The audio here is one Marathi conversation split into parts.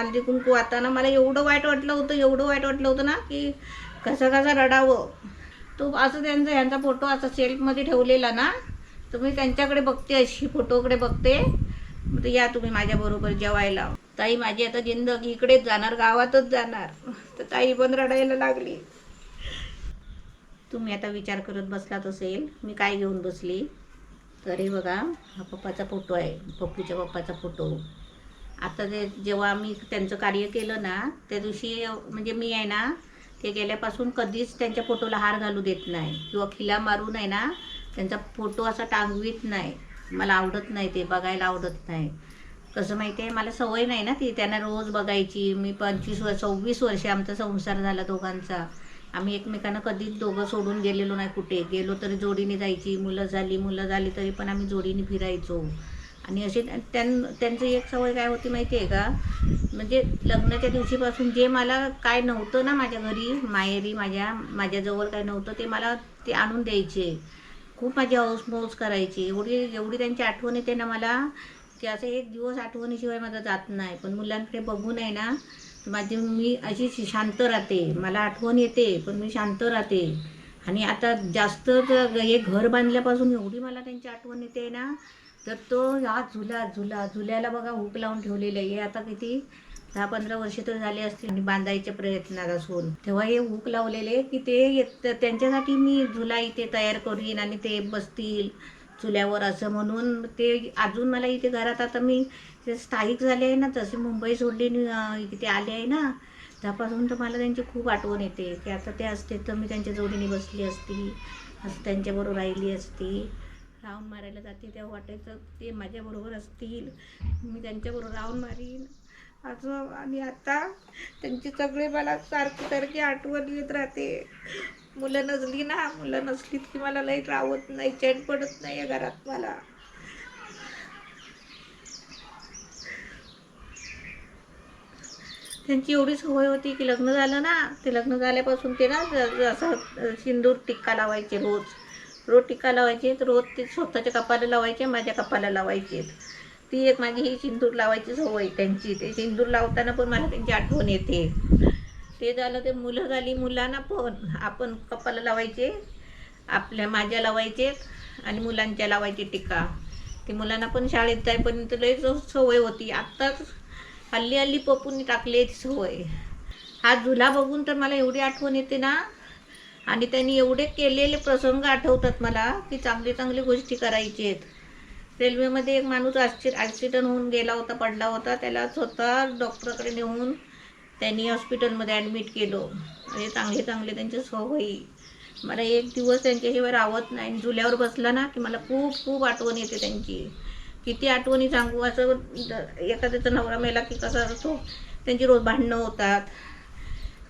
हळदी कुंकू वाहताना मला एवढं वाईट वाटलं होतं एवढं वाईट वाटलं होतं ना की कसं कसं रडावं. तो असं त्यांचा ह्यांचा फोटो असा सेल्फमध्ये ठेवलेला ना तर मी त्यांच्याकडे बघते अशी फोटोकडे बघते. तर या तुम्ही माझ्याबरोबर जेवायला. ताई माझी आता जिंदगी इकडेच जाणार गावातच जाणार. तर ताई पण रडायला लागली. तुम्ही आता विचार करत बसलात असेल मी काय घेऊन बसली? तरी बघा हा पप्पाचा फोटो आहे पप्पूच्या पप्पाचा फोटो आता ते जेव्हा मी त्यांचं कार्य केलं ना त्या दिवशी म्हणजे मी आहे ना ते गेल्यापासून कधीच त्यांच्या फोटोला हार घालू देत नाही. किंवा खिला मारून आहे ना त्यांचा फोटो असा टांगवीत नाही. मला आवडत नाही ते बघायला आवडत नाही. कसं माहिती आहे मला सवय नाही ना ती त्यांना रोज बघायची. मी पंचवीस वर्ष सव्वीस वर्षे आमचा संसार झाला दोघांचा. आम्ही एकमेकांना कधीच दोघं सोडून गेलेलो नाही कुठे. गेलो तरी जोडीने जायची. मुलं झाली मुलं झाली तरी पण आम्ही जोडीने फिरायचो. आणि असे त्यां त्यांचं एक सवय काय होती माहिती आहे का? म्हणजे लग्नाच्या दिवशीपासून जे मला काय नव्हतं ना माझ्या घरी माहेरी माझ्या माझ्याजवळ काय नव्हतं ते मला ते आणून द्यायचे. खूप माझी हौसमौस करायची. एवढी एवढी त्यांची आठवण येते ना मला की असं एक दिवस आठवणीशिवाय माझा जात नाही. पण मुलांकडे बघून आहे ना माझी मी अशी शांत राहते. मला आठवण येते पण मी शांत राहते. आणि आता जास्त हे घर बांधल्यापासून एवढी मला त्यांची आठवण येते ना तर तो हा झुला झुला झुल्याला बघा हुक लावून ठेवलेलं आहे. हे आता किती? दहा पंधरा वर्ष तर झाले असतील आणि बांधायच्या प्रयत्नात असून. तेव्हा हे हुक लावलेले की ते येत- त्यांच्यासाठी मी झुला इथे तयार करीन आणि ते बसतील चुल्यावर असं म्हणून ते अजून मला इथे घरात आता मी ते स्थायिक झाले आहे ना तसे मुंबई सोडली इथे आले आहे ना त्यापासून तर मला त्यांची खूप आठवण येते. की आता ते असते तर मी त्यांच्या जोडीने बसली असती असं त्यांच्याबरोबर राहिली असती. राऊंड मारायला जाते तेव्हा वाटायचं ते माझ्याबरोबर असतील. मी त्यांच्याबरोबर राऊंड मारीन. असं आणि आता त्यांचे सगळे मला सारखी सारखी आठवण येत राहते. मुलं नसली ना मुलं नसलीत की मला लई रावत नाही चैन पडत नाही आहे घरात मला. त्यांची एवढी सवय होती की लग्न झालं ना ते लग्न झाल्यापासून ते ना असं सिंदूर टिक्का लावायचे रोज. रोज टिक्का लावायचे? रोज ते स्वतःच्या कपाला लावायचे माझ्या कपाला लावायचे. ती एक माझी ही सिंदूर लावायची सवय त्यांची. ते सिंदूर लावताना पण मला त्यांची आठवण येते. ते झालं ते मुलं झाली मुलांना पण. आपण कपाला लावायचे आपल्या माझ्या लावायचे आणि मुलांच्या लावायचे टिका. ते मुलांना पण शाळेत जाईपर्यंत लय सवय होती. आत्ताच हल्ली हल्ली पप्पूंनी टाकली सवय. हा झुला बघून तर मला एवढी आठवण येते ना आणि त्यांनी एवढे केलेले प्रसंग आठवतात मला की चांगली चांगली गोष्टी करायची आहेत. रेल्वेमध्ये एक माणूस ॲक्सि ॲक्सिडंट होऊन गेला होता पडला होता त्याला स्वतः डॉक्टरकडे नेऊन त्यांनी हॉस्पिटलमध्ये ॲडमिट केलं. म्हणजे चांगले चांगले त्यांचे सवयी. मला एक दिवस त्यांच्याशिवाय राहत नाही. आणि झुल्यावर बसला ना की मला खूप खूप आठवण येते त्यांची. किती आठवणी सांगू? असं एखाद्याचा नवरा मेला की कसा असतो? त्यांची रोज भांडणं होतात.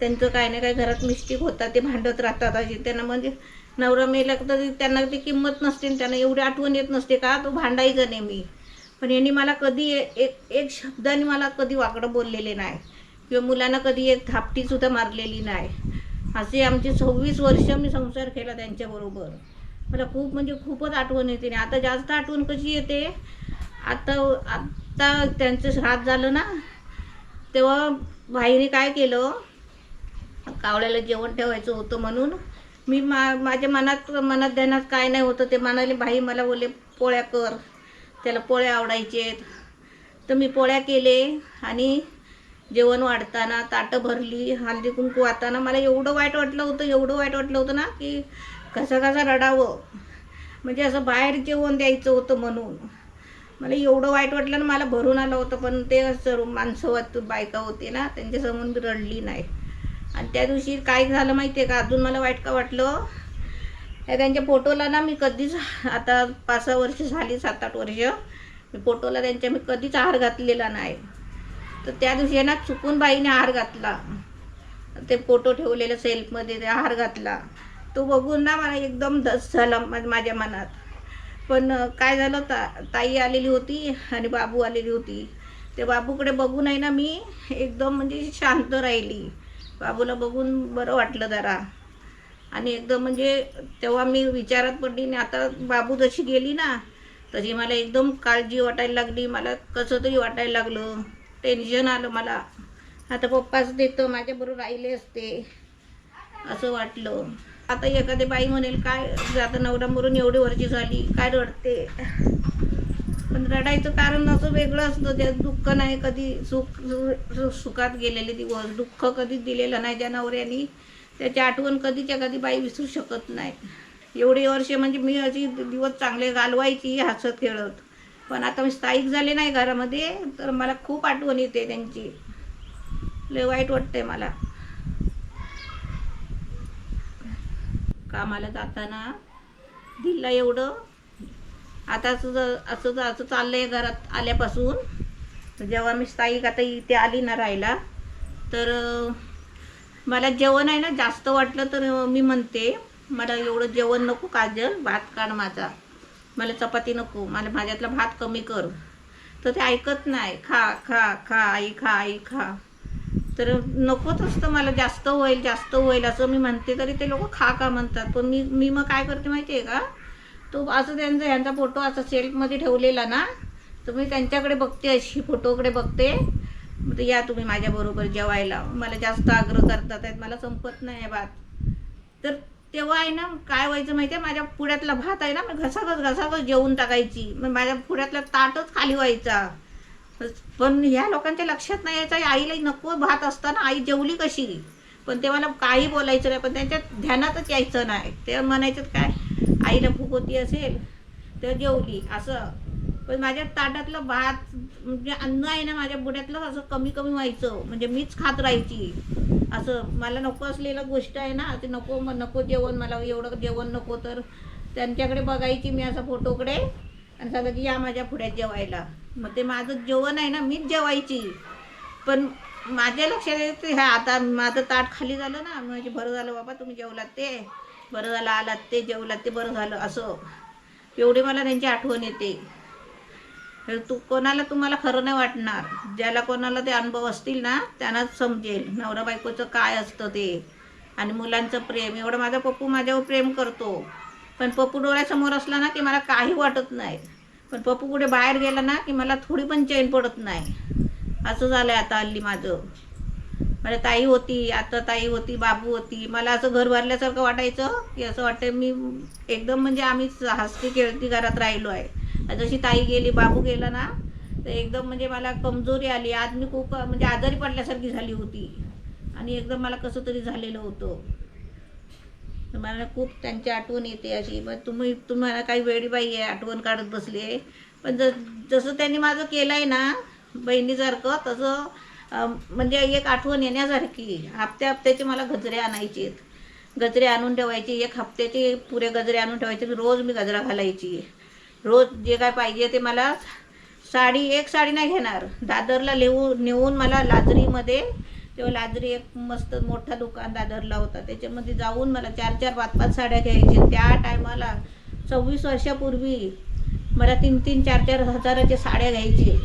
त्यांचं काय ना काय घरात मिस्टेक होतात ते भांडत राहतात अशी त्यांना म्हणजे नवरा मेला तर त्यांना ती किंमत नसते आणि त्यांना एवढी आठवण येत नसते का तो भांडायचा नेहमी? पण यांनी मला कधी ए- एक एक शब्दाने मला कधी वाकडं बोललेले नाही. किंवा मुलांना कधी एक थापटीसुद्धा मारलेली नाही. असे आमचे सव्वीस वर्ष मी संसार केला त्यांच्याबरोबर मला खूप म्हणजे खूपच आठवण येते. आणि आता जास्त आठवण कशी येते? आता आत्ता त्यांचं श्राद्ध झालं ना तेव्हा भाईने काय केलं? कावळ्याला जेवण ठेवायचं होतं म्हणून. मी मा माझ्या मनात मनात ध्यानात काय नाही होतं ते म्हणाले भाई मला बोलले पोळ्या कर. त्याला पोळ्या आवडायचे तर मी पोळ्या केले आणि जेवण वाढताना ताटं भरली हळदी कुंकू वाहताना मला एवढं वाईट वाटलं होतं एवढं वाईट वाटलं होतं ना की कसं कसं रडावं. म्हणजे असं बाहेर जेवण द्यायचं होतं म्हणून. मला एवढं वाईट वाटलं ना मला भरून आलं होतं पण ते असं माणसं बायका होते ना त्यांच्यासमोर मी रडली नाही. आणि त्या दिवशी काय झालं माहिती आहे का? अजून मला वाईट का वाटलं? त्या त्यांच्या फोटोला ना मी कधीच आता पाच सहा वर्ष झाली सात आठ वर्ष. मी फोटोला त्यांच्या मी कधीच आहार घातलेला नाही. तर त्या दिवशी आहे ना चुकून बाईने हार घातला. ते फोटो ठेवलेल्या सेल्फमध्ये ते आहार घातला. तो बघून ना मला एकदम धस झाला माझ्या मनात. पण काय झालं ता ताई आलेली होती आणि बाबू आलेली होती. ते बाबूकडे बघून आहे ना मी एकदम म्हणजे शांत राहिली. बाबूला बघून बरं वाटलं जरा. आणि एकदम म्हणजे तेव्हा मी विचारात पडली आणि आता बाबू जशी गेली ना तशी मला एकदम काळजी वाटायला लागली. मला कसं तरी वाटायला लागलं. टेन्शन आलं मला. आता पप्पाच देतं माझ्याबरोबर राहिले असते. असं वाटलं. आता एखादी बाई म्हणेल काय जाता नवरा मरून एवढी वर्षी झाली काय रडते? पण रडायचं कारण असं वेगळं असतं त्यात दुःख नाही कधी सुख सुखात गेलेले दिवस दुःख कधीच दिलेलं नाही त्या नवऱ्यानी त्याची आठवण कधीच्या कधी बाई विसरू शकत नाही. एवढी वर्षे म्हणजे मी अशी दिवस चांगले घालवायची हसत खेळत. पण आता मी स्थायिक झाले नाही घरामध्ये तर मला खूप आठवण येते त्यांची. लय वाईट वाटतंय मला. कामाला जाताना दिला एवढं आता असं ज- असं ज- असं चाललंय घरात आल्यापासून जेव्हा मी स्थायिक आता इथे आली ना राहायला तर मला जेवण आहे ना जास्त वाटलं तर मी म्हणते मला एवढं जेवण नको काजल भात काढ माझा. मला चपाती नको मला माझ्यातला भात कमी कर. तर ते ऐकत नाही. खा खा खा आई खा आई खा. तर नकोच असतं मला जास्त होईल जास्त होईल असं मी म्हणते तरी ते लोक खा का म्हणतात. पण मी मी मग काय करते माहिती आहे का? तो असं त्यांचा ह्यांचा फोटो असा सेल्फमध्ये ठेवलेला ना तर मी त्यांच्याकडे बघते अशी फोटोकडे बघते. मग या तुम्ही माझ्याबरोबर जेवायला. मला जास्त आग्रह करतात आहेत मला संपत नाही आहे भात. तर तेव्हा आहे ना काय व्हायचं माहिती आहे? माझ्या पुढ्यातला भात आहे ना मी घसाघस घसाघस जेवून टाकायची. मग माझ्या पुढ्यातला ताटच खाली व्हायचा. पण ह्या लोकांच्या लक्षात नाही यायचं आईला नको भात असताना आई जेवली कशी? पण ते मला काही बोलायचं नाही पण त्यांच्या ध्यानातच यायचं नाही. ते म्हणायचं काय आईला भूक होती असेल तर जेवली असं. पण माझ्या ताटातलं भात म्हणजे अन्न आहे ना माझ्या बुड्यातलं असं कमी कमी व्हायचं. म्हणजे मीच खात राहायची. असं मला नको असलेलं गोष्ट आहे ना ते नको मग नको जेवण मला एवढं जेवण नको तर त्यांच्याकडे बघायची मी असं फोटोकडे आणि सांगा की या माझ्या पुढ्यात जेवायला. मग ते माझं जेवण आहे ना मीच जेवायची. पण माझ्या लक्षात येते ह्या आता माझं ताट खाली झालं ना म्हणजे बरं झालं बाबा तुम्ही जेवलात ते. बरं झालं आलात ते जेवलात ते बरं झालं असं. एवढी मला त्यांची आठवण येते. तर तू कोणाला तुम्हाला खरं नाही वाटणार. ज्याला कोणाला ते अनुभव असतील ना त्यांनाच समजेल. नवरा बायकोचं काय असतं ते. आणि मुलांचं प्रेम. एवढं माझा पप्पू माझ्यावर प्रेम करतो. पण पप्पू डोळ्यासमोर असला ना की मला काही वाटत नाही. पण पप्पू कुठे बाहेर गेला ना की मला थोडी पण चैन पडत नाही. असं झालं आहे आता हल्ली माझं. मला ताई होती आता ताई होती बाबू होती. मला असं घर भरल्यासारखं वाटायचं की असं वाटतं मी एकदम म्हणजे आम्ही हसती खेळती घरात राहिलो आहे. जशी ताई गेली बाबू गेला ना तर एकदम म्हणजे मला कमजोरी आली. आज मी खूप म्हणजे आजारी पडल्यासारखी झाली होती. आणि एकदम मला कसं तरी झालेलं होतं. तर मला खूप त्यांची आठवण येते अशी. मग तुम्ही तुम्हाला काही वेळी बाई आहे आठवण काढत बसली आहे. पण ज जसं त्यांनी माझं केलं आहे ना बहिणीसारखं तसं म्हणजे एक आठवण येण्यासारखी. हप्त्या हप्त्याचे मला गजरे आणायचे आहेत. गजरे आणून ठेवायचे एक हप्त्याचे पुरे गजरे आणून ठेवायचे रोज मी गजरा घालायची. रोज जे काय पाहिजे ते मला साडी एक साडी नाही घेणार. दादरला लिहू नेऊन मला लाजरीमध्ये तेव्हा लाजरी एक मस्त मोठा दुकान दादरला होता. त्याच्यामध्ये जाऊन मला चार चार पाच पाच साड्या घ्यायच्या त्या टायमाला सव्वीस वर्षापूर्वी मला तीन तीन चार चार हजाराच्या साड्या घ्यायची.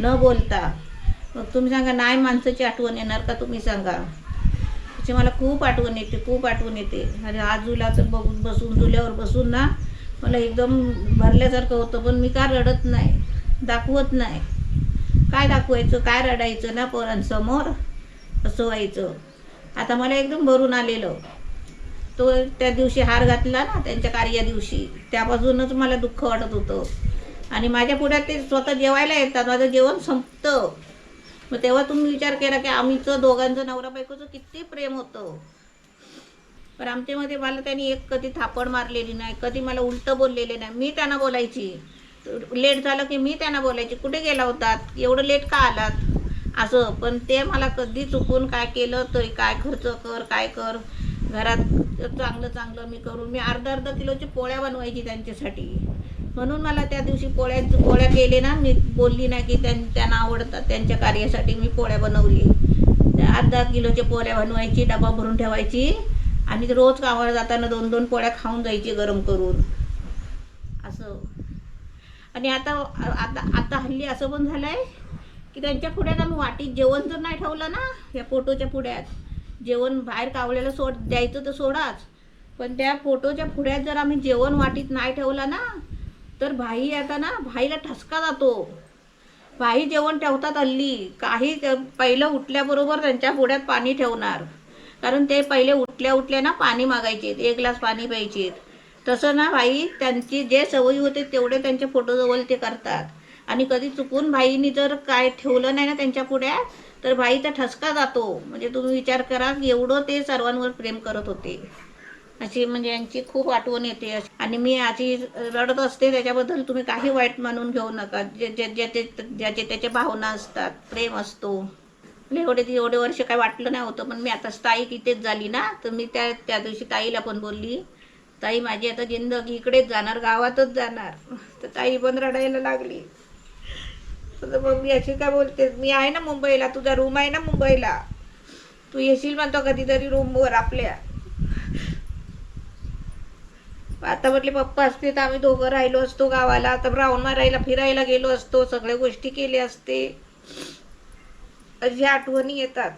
न बोलता. मग तुम्ही सांगा नाही माणसाची आठवण येणार का तुम्ही सांगा? त्याची मला खूप आठवण येते खूप आठवण येते. आणि आजूला तर बघून बसून जुल्यावर बसून ना मला एकदम भरल्यासारखं होतं पण मी का रडत नाही? दाखवत नाही. काय दाखवायचं काय रडायचं ना पोरांसमोर? असं व्हायचं. आता मला एकदम भरून आलेलं. तो त्या दिवशी हार घातला ना त्यांच्या कार्या दिवशी. त्यापासूनच मला दुःख वाटत होतं. आणि माझ्या पुढ्यात ते स्वतः जेवायला येतात माझं जेवण संपतं. मग तेव्हा तुम्ही विचार केला की आम्हीचं दोघांचं नवरा बायकोचं किती प्रेम होतं. पण आमच्यामध्ये मला त्यांनी एक कधी थापड मारलेली नाही कधी मला उलटं बोललेले नाही. मी त्यांना बोलायची. लेट झालं की मी त्यांना बोलायची. कुठे गेला होतात एवढं लेट का आलात? असं. पण ते मला कधी चुकून काय केलं तरी काय खर्च कर काय कर. घरात चांगलं चांगलं मी करून मी अर्धा अर्धा किलोची पोळ्या बनवायची त्यांच्यासाठी. म्हणून मला त्या दिवशी पोळ्या पोळ्या केले ना. मी बोलली नाही की त्यां त्यांना आवडतात. त्यांच्या कार्यासाठी मी पोळ्या बनवली. त्या अर्धा किलोच्या पोळ्या बनवायची डबा भरून ठेवायची. आणि रोज कामाला जाताना दोन दोन पोळ्या खाऊन जायची गरम करून. असं. आणि आता आता आता हल्ली असं पण झालं आहे की त्यांच्या पुढ्यात आम्ही वाटीत जेवण जर नाही ठेवलं ना या फोटोच्या पुढ्यात. जेवण बाहेर कावलेलं सोड द्यायचं तर सोडाच. पण त्या फोटोच्या पुढ्यात जर आम्ही जेवण वाटीत नाही ठेवलं ना तर भाई आता ना भाईला ठसका जातो. भाई जेवण ठेवतात हल्ली. काही पहिलं उठल्याबरोबर त्यांच्या पुढ्यात पाणी ठेवणार. कारण ते पहिले उठल्या उठल्या ना पाणी मागायचे एक ग्लास पाणी प्यायचे तसं ना भाई त्यांची जे सवयी होते तेवढे त्यांच्या फोटोजवळ ते करतात. आणि कधी चुकून भाईनी जर काय ठेवलं नाही ना त्यांच्या पुढ्या तर भाईचा ठसका जातो. म्हणजे तुम्ही विचार करा एवढं ते सर्वांवर प्रेम करत होते. अशी म्हणजे यांची खूप आठवण येते. आणि मी अशी रडत असते त्याच्याबद्दल तुम्ही काही वाईट मानून घेऊ नका. जे जे ज्याचे ज्याचे त्याचे भावना असतात प्रेम असतो. म्हणजे एवढे एवढे वर्ष काय वाटलं नाही होतं पण मी आता ताई तिथेच झाली ना तर मी त्या त्या दिवशी ताईला पण बोलली ताई माझी आता जिंदगी इकडेच जाणार गावातच जाणार. तर ताई पण रडायला लागली. तर मग मी अशी काय बोलते? मी आहे ना मुंबईला तुझा रूम आहे ना मुंबईला. तू येशील म्हणतो कधीतरी रूमवर आपल्या. आता म्हटले पप्पा असते तर आम्ही दोघं राहिलो असतो गावाला. आता रावण मारायला फिरायला गेलो असतो. सगळ्या गोष्टी केल्या असते. अशा आठवणी येतात.